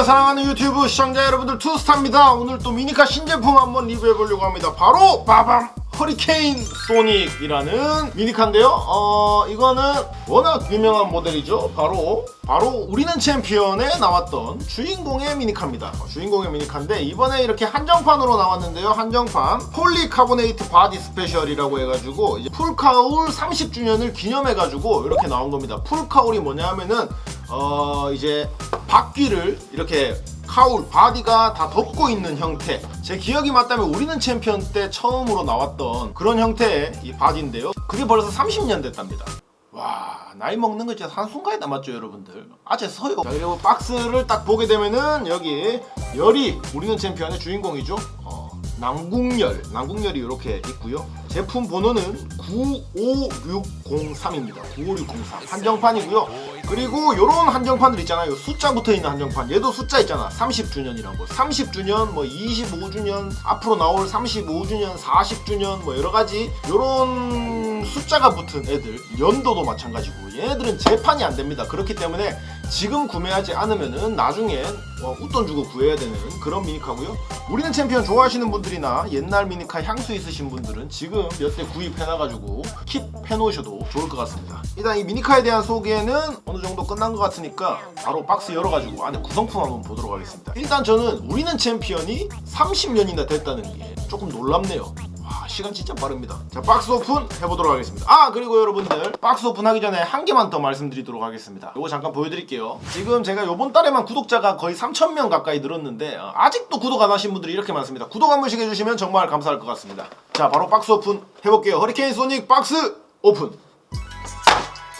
안녕하세요 사랑하는 유튜브 시청자 여러분들 투스타입니다. 오늘 또 미니카 신제품 한번 리뷰해 보려고 합니다. 바로 빠밤! 허리케인 소닉이라는 미니카인데요. 어 이거는 워낙 유명한 모델이죠. 바로 바로 우리는 챔피언에 나왔던 주인공의 미니카입니다. 어, 주인공의 미니카인데 이번에 이렇게 한정판으로 나왔는데요. 한정판. 폴리카보네이트 바디 스페셜이라고 해가지고 풀카울 30주년을 기념해가지고 이렇게 나온 겁니다. 풀카울이 뭐냐 하면은 어 이제 바퀴를 이렇게 카울 바디가 다 덮고 있는 형태. 제 기억이 맞다면 우리는 챔피언 때 처음으로 나왔던 그런 형태의 이 바디인데요. 그게 벌써 30년 됐답니다. 와 나이 먹는 거 진짜 한순간에 남았죠 여러분들. 아재 서요. 자, 그리고 박스를 딱 보게 되면은 여기 열이 우리는 챔피언의 주인공이죠. 어, 남궁열 남궁열이 이렇게 있고요. 제품 번호는 95603입니다. 95603 한정판이고요. 그리고 요런 한정판들 있잖아요. 숫자 붙어 있는 한정판. 얘도 숫자 있잖아. 30주년이라고 30주년 뭐 25주년 앞으로 나올 35주년 40주년 뭐 여러 가지 요런 숫자가 붙은 애들. 연도도 마찬가지고. 얘네들은 재판이 안 됩니다. 그렇기 때문에 지금 구매하지 않으면은 나중엔 어, 웃돈 주고 구해야 되는 그런 미니카고요. 우리는 챔피언 좋아하시는 분들이나 옛날 미니카 향수 있으신 분들은 지금 몇 대 구입해놔가지고 킵해놓으셔도 좋을 것 같습니다. 일단 이 미니카에 대한 소개는 어느 정도 끝난 것 같으니까 바로 박스 열어가지고 안에 구성품 한번 보도록 하겠습니다. 일단 저는 우리는 챔피언이 30년이나 됐다는 게 조금 놀랍네요 와 시간 진짜 빠릅니다. 자 박스 오픈 해보도록 하겠습니다. 아 그리고 여러분들 박스 오픈 하기 전에 한 개만 더 말씀드리도록 하겠습니다. 요거 잠깐 보여드릴게요. 지금 제가 요번 달에만 구독자가 거의 3,000명 가까이 늘었는데 어, 아직도 구독 안 하신 분들이 이렇게 많습니다. 구독 한 번씩 해주시면 정말 감사할 것 같습니다. 자 바로 박스 오픈 해볼게요. 허리케인 소닉 박스 오픈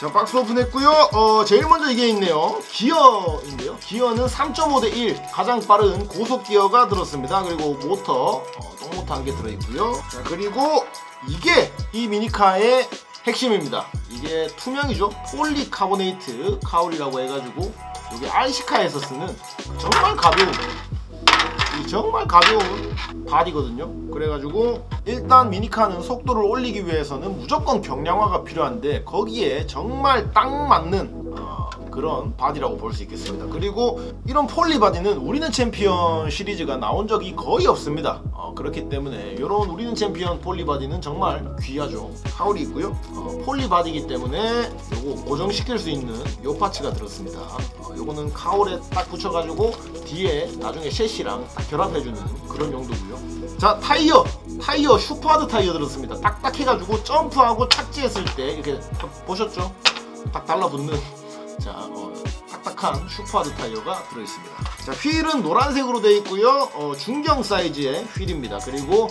자 박스 오픈했고요. 어 제일 먼저 이게 있네요. 기어인데요. 기어는 3.5 대 1 가장 빠른 고속 기어가 들었습니다. 그리고 모터 어, 똥모터 한 개 들어있고요. 자 그리고 이게 이 미니카의 핵심입니다. 이게 투명이죠. 폴리카보네이트 카울이라고 해가지고 여기 RC카에서 쓰는 정말 가벼운 이 정말 가벼운 바디거든요. 그래가지고 일단 미니카는 속도를 올리기 위해서는 무조건 경량화가 필요한데 거기에 정말 딱 맞는 어, 그런 바디라고 볼 수 있겠습니다. 그리고 이런 폴리 바디는 우리는 챔피언 시리즈가 나온 적이 거의 없습니다. 어, 그렇기 때문에 이런 우리는 챔피언 폴리 바디는 정말 귀하죠. 하울이 있고요. 어, 폴리 바디이기 때문에 요거 고정시킬 수 있는 요 파츠가 들었습니다. 어, 요거는 카울에 딱 붙여가지고 뒤에 나중에 셰시랑 딱 결합해주는 그런 용도고요. 자 타이어 타이어 슈퍼하드 타이어 들었습니다. 딱딱해가지고 점프하고 착지했을 때 이렇게 딱 보셨죠? 딱 달라붙는 자 어, 딱딱한 슈퍼하드 타이어가 들어있습니다. 자 휠은 노란색으로 되어 있고요. 어, 중경 사이즈의 휠입니다. 그리고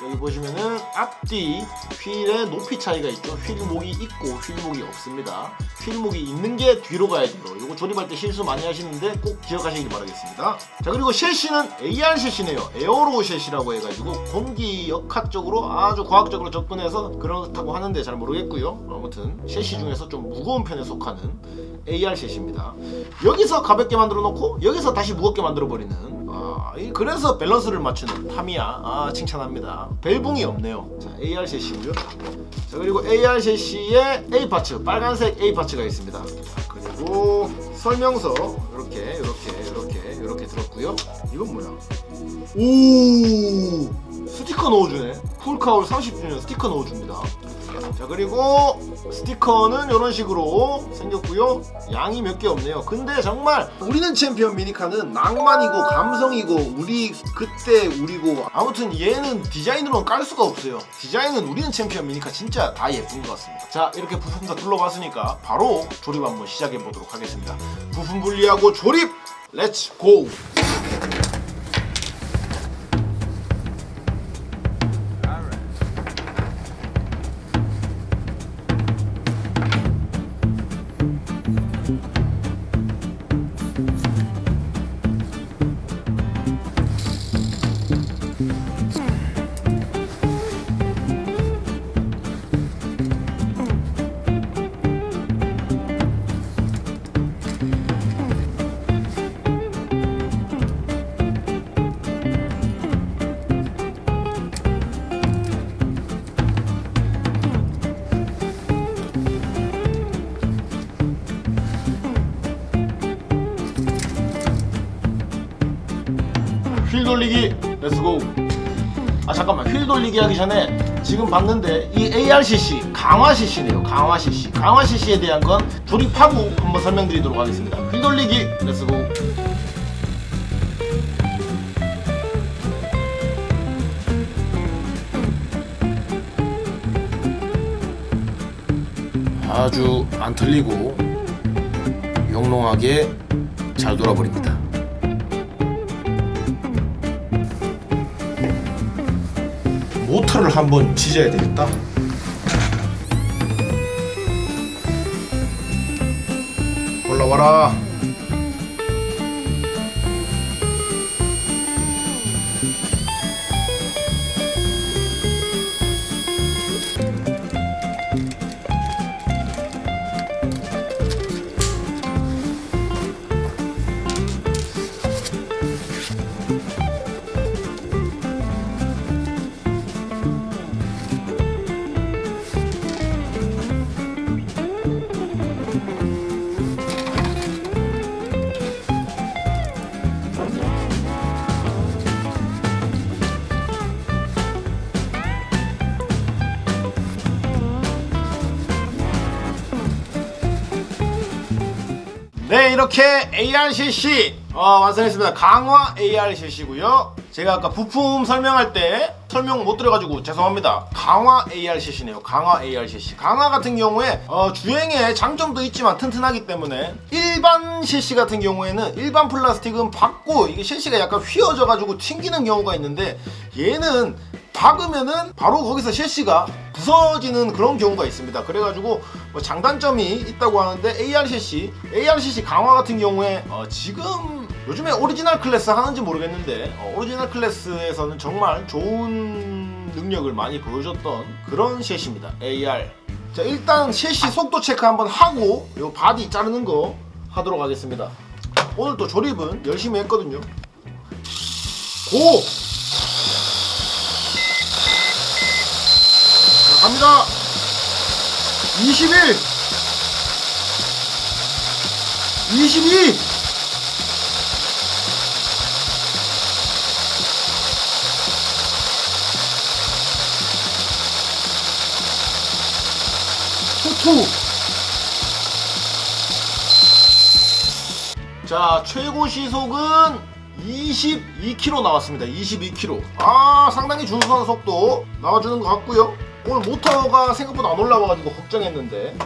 여기 보시면은 앞뒤 휠의 높이 차이가 있죠. 휠목이 있고 휠목이 없습니다. 휠목이 있는 게 뒤로 가야 돼요. 이거 조립할 때 실수 많이 하시는데 꼭 기억하시길 바라겠습니다. 자 그리고 셰시는 AR 셰시네요. 에어로 셰시라고 해가지고 공기 역학 적으로 아주 과학적으로 접근해서 그렇다고 하는데 잘 모르겠고요. 아무튼 셰시 중에서 좀 무거운 편에 속하는 AR 셰시입니다. 여기서 가볍게 만들어 놓고 여기서 다시 무겁게 만들어 버리는 아, 이- 그래서 밸런스를 맞추는 타미야. 아, 칭찬합니다. 벨붕이 없네요. 자, AR 셰시고요. 자, 그리고 AR 셰시의 A 파츠, 빨간색 A 파츠가 있습니다. 자, 그리고 설명서 이렇게, 이렇게, 이렇게, 이렇게 들었고요. 이건 뭐야? 오, 스티커 넣어주네. 풀카울 30주년 스티커 넣어줍니다. 자 그리고 스티커는 이런 식으로 생겼고요. 양이 몇 개 없네요. 근데 정말 우리는 챔피언 미니카는 낭만이고 감성이고 우리 그때 우리고 아무튼 얘는 디자인으로는 깔 수가 없어요. 디자인은 우리는 챔피언 미니카 진짜 다 예쁜 것 같습니다. 자 이렇게 부품 다 둘러봤으니까 바로 조립 한번 시작해 보도록 하겠습니다. 부품 분리하고 조립! 렛츠 고 돌리기. 렛츠고 아 잠깐만. 휠 돌리기 하기 전에 지금 봤는데 이 ARCC 강화 CC네요. 강화 CC 강화 CC에 대한 건 조립하고 한번 설명드리도록 하겠습니다. 휠 돌리기. 렛츠고 아주 안 틀리고 영롱하게 잘 돌아버립니다. 모터를 한번 지져야 되겠다. 올라와라. 네 이렇게 ARCC 어, 완성했습니다. 강화 ARCC고요. 제가 아까 부품 설명할 때 설명 못 드려가지고 죄송합니다. 강화 ARCC네요. 강화 ARCC 강화 같은 경우에 어, 주행에 장점도 있지만 튼튼하기 때문에 일반 CC 같은 경우에는 일반 플라스틱은 박고 이게 CC가 약간 휘어져 가지고 튕기는 경우가 있는데 얘는 박으면은 바로 거기서 셰시가 부서지는 그런 경우가 있습니다. 그래가지고 뭐 장단점이 있다고 하는데 ARCC, ARCC 강화 같은 경우에 어 지금 요즘에 오리지널 클래스 하는지 모르겠는데 어 오리지널 클래스에서는 정말 좋은 능력을 많이 보여줬던 그런 셰시입니다. AR. 자 일단 셰시 속도 체크 한번 하고 요 바디 자르는 거 하도록 하겠습니다. 오늘 또 조립은 열심히 했거든요. 고! 갑니다. 21 22 투투. 자 최고 시속은 22km 나왔습니다. 22km 아 상당히 준수한 속도 나와주는 것 같고요 오늘 모터가 생각보다 안 올라와가지고 걱정했는데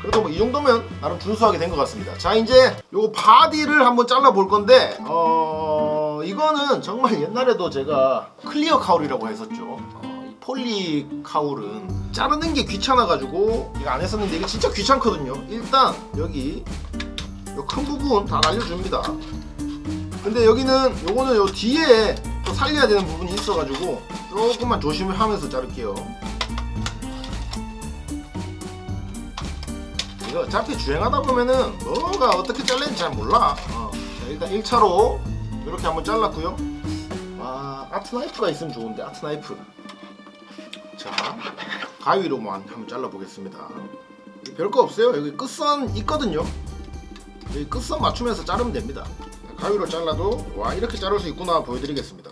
그래도 뭐 이 정도면 나름 준수하게 된 것 같습니다. 자 이제 요거 바디를 한번 잘라 볼 건데 어 이거는 정말 옛날에도 제가 클리어 카울이라고 했었죠. 어, 이 폴리 카울은 자르는 게 귀찮아가지고 이거 안 했었는데 이게 진짜 귀찮거든요. 일단 여기 요 큰 부분 다 날려줍니다. 근데 여기는 요거는 요 뒤에 또 살려야 되는 부분이 있어가지고 조금만 조심하면서 자를게요 이거 어차피 주행하다 보면은 뭐가 어떻게 잘리는지 잘 몰라. 어. 자, 일단 1차로 이렇게 한번 잘랐고요. 와 아트 나이프가 있으면 좋은데 아트 나이프. 자 가위로만 한번 잘라 보겠습니다. 별거 없어요. 여기 끝선 있거든요. 여기 끝선 맞추면서 자르면 됩니다. 가위로 잘라도 와 이렇게 자를 수 있구나 보여드리겠습니다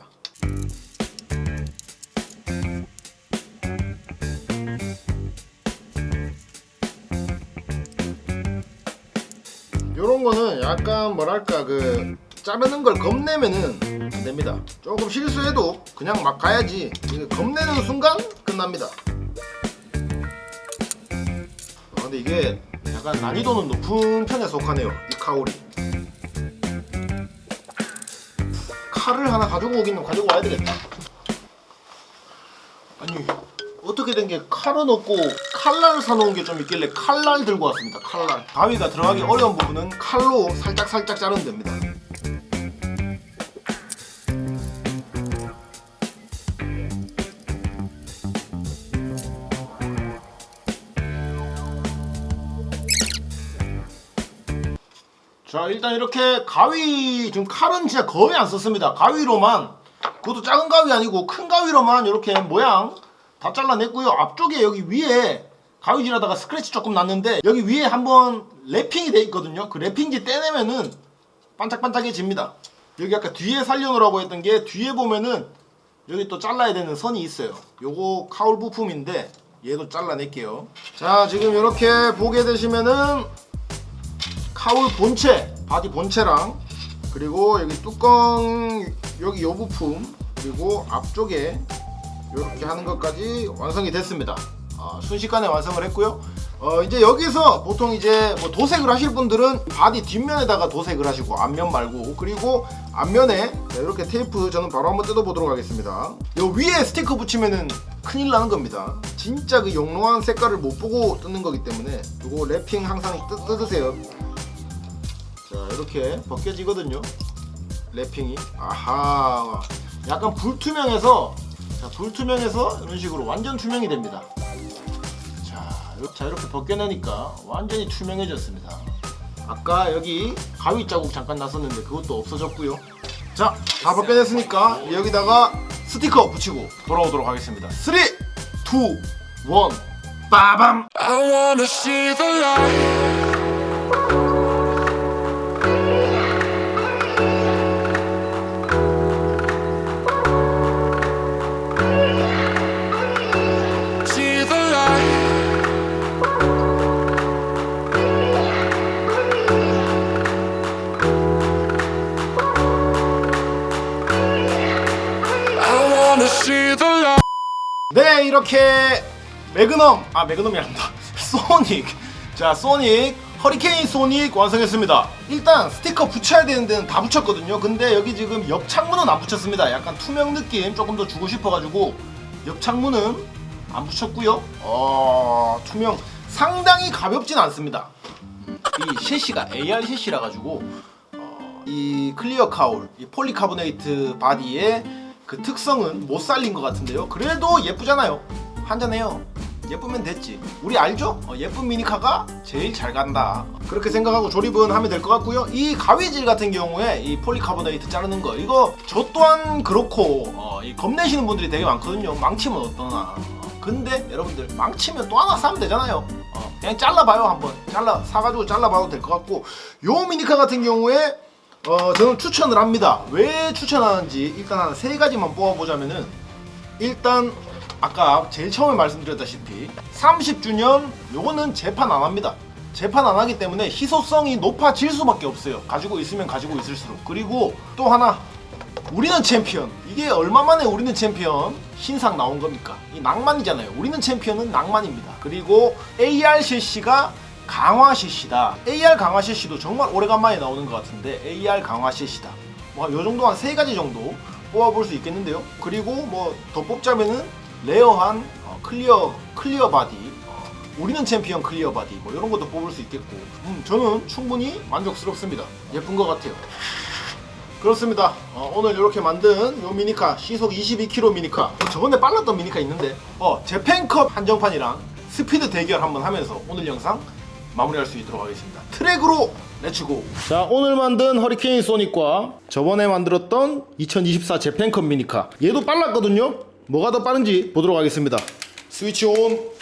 요런 거는 약간 뭐랄까 그 자르는 걸 겁내면은 안 됩니다. 조금 실수해도 그냥 막 가야지. 겁내는 순간 끝납니다. 아, 근데 이게 약간 난이도는 높은 편에 속하네요. 이 카오리. 칼을 하나 가지고 오기는 가지고 와야 되겠다. 아니 어떻게 된 게 칼은 없고 칼날 사놓은 게 좀 있길래 칼날 들고 왔습니다. 칼날. 가위가 들어가기 어려운 부분은 칼로 살짝 살짝 자르면 됩니다. 자 일단 이렇게 가위 지금 칼은 진짜 거의 안 썼습니다. 가위로만. 그것도 작은 가위 아니고 큰 가위로만 이렇게 모양 다 잘라냈고요 앞쪽에 여기 위에 가위질하다가 스크래치 조금 났는데 여기 위에 한번 랩핑이 돼 있거든요 그 랩핑지 떼내면은 반짝반짝해집니다 여기 아까 뒤에 살려놓으라고 했던 게 뒤에 보면은 여기 또 잘라야 되는 선이 있어요. 요거 카울 부품인데 얘도 잘라낼게요. 자 지금 이렇게 보게 되시면은 카울 본체, 바디 본체랑 그리고 여기 뚜껑 여기 요 부품 그리고 앞쪽에 이렇게 하는 것까지 완성이 됐습니다. 아, 순식간에 완성을 했고요. 어, 이제 여기서 보통 이제 뭐 도색을 하실 분들은 바디 뒷면에다가 도색을 하시고 앞면 말고 그리고 앞면에 자, 이렇게 테이프 저는 바로 한번 뜯어보도록 하겠습니다. 요 위에 스티커 붙이면은 큰일 나는 겁니다. 진짜 그 영롱한 색깔을 못 보고 뜯는 거기 때문에 이거 랩핑 항상 뜯, 뜯으세요. 자 이렇게 벗겨지거든요. 랩핑이 아하 약간 불투명해서 자, 불투명해서 이런 식으로 완전 투명이 됩니다. 자, 요- 자 이렇게 벗겨내니까 완전히 투명해졌습니다. 아까 여기 가위 자국 잠깐 났었는데 그것도 없어졌고요. 자, 다 벗겨냈으니까 여기다가 스티커 붙이고 돌아오도록 하겠습니다. 3, 2, 1, 빠밤! 이렇게 매그넘 아 매그넘이 아닙니다. 소닉. 자 소닉. 허리케인 소닉 완성했습니다. 일단 스티커 붙여야 되는 데는 다 붙였거든요. 근데 여기 지금 옆 창문은 안 붙였습니다. 약간 투명 느낌 조금 더 주고 싶어 가지고 옆 창문은 안 붙였고요. 어 투명. 상당히 가볍진 않습니다. 이 셰시가 AR 셰시라 가지고 어, 이 클리어 카울, 이 폴리카보네이트 바디의 그 특성은 못 살린 것 같은데요. 그래도 예쁘잖아요. 한잔해요. 예쁘면 됐지. 우리 알죠? 어, 예쁜 미니카가 제일 잘 간다. 그렇게 생각하고 조립은 하면 될 것 같고요. 이 가위질 같은 경우에 이 폴리카보네이트 자르는 거 이거 저 또한 그렇고 어, 이 겁내시는 분들이 되게 많거든요. 망치면 어떠나. 어, 근데 여러분들 망치면 또 하나 사면 되잖아요. 어, 그냥 잘라봐요 한번. 잘라 사가지고 잘라봐도 될 것 같고 요 미니카 같은 경우에 어, 저는 추천을 합니다. 왜 추천하는지 일단 한 세 가지만 뽑아보자면은 일단 아까 제일 처음에 말씀드렸다시피 30주년 요거는 재판 안 합니다. 재판 안 하기 때문에 희소성이 높아질 수밖에 없어요. 가지고 있으면 가지고 있을수록. 그리고 또 하나 우리는 챔피언. 이게 얼마 만에 우리는 챔피언 신상 나온 겁니까? 이 낭만이잖아요. 우리는 챔피언은 낭만입니다. 그리고 AR CC가 강화 CC다. AR 강화 CC도 정말 오래간만에 나오는 것 같은데 AR 강화 CC다. 뭐 요 정도 한 세 가지 정도 뽑아볼 수 있겠는데요. 그리고 뭐 더 뽑자면은 레어한 어, 클리어 클리어 바디. 어, 우리는 챔피언 클리어 바디 뭐 이런 것도 뽑을 수 있겠고 음, 저는 충분히 만족스럽습니다. 예쁜 것 같아요. 그렇습니다. 어, 오늘 이렇게 만든 요 미니카 시속 22km 미니카 어, 저번에 빨랐던 미니카 있는데 어 재팬컵 한정판이랑 스피드 대결 한번 하면서 오늘 영상 마무리할 수 있도록 하겠습니다. 트랙으로 렛츠고. 자 오늘 만든 허리케인 소닉과 저번에 만들었던 2024 재팬컵 미니카 얘도 빨랐거든요. 뭐가 더 빠른지 보도록 하겠습니다. 스위치 온.